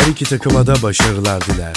her iki takıma da başarılar diler.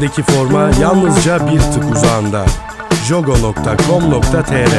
Hayalindeki forma yalnızca bir tık uzağında. jogo.com.tr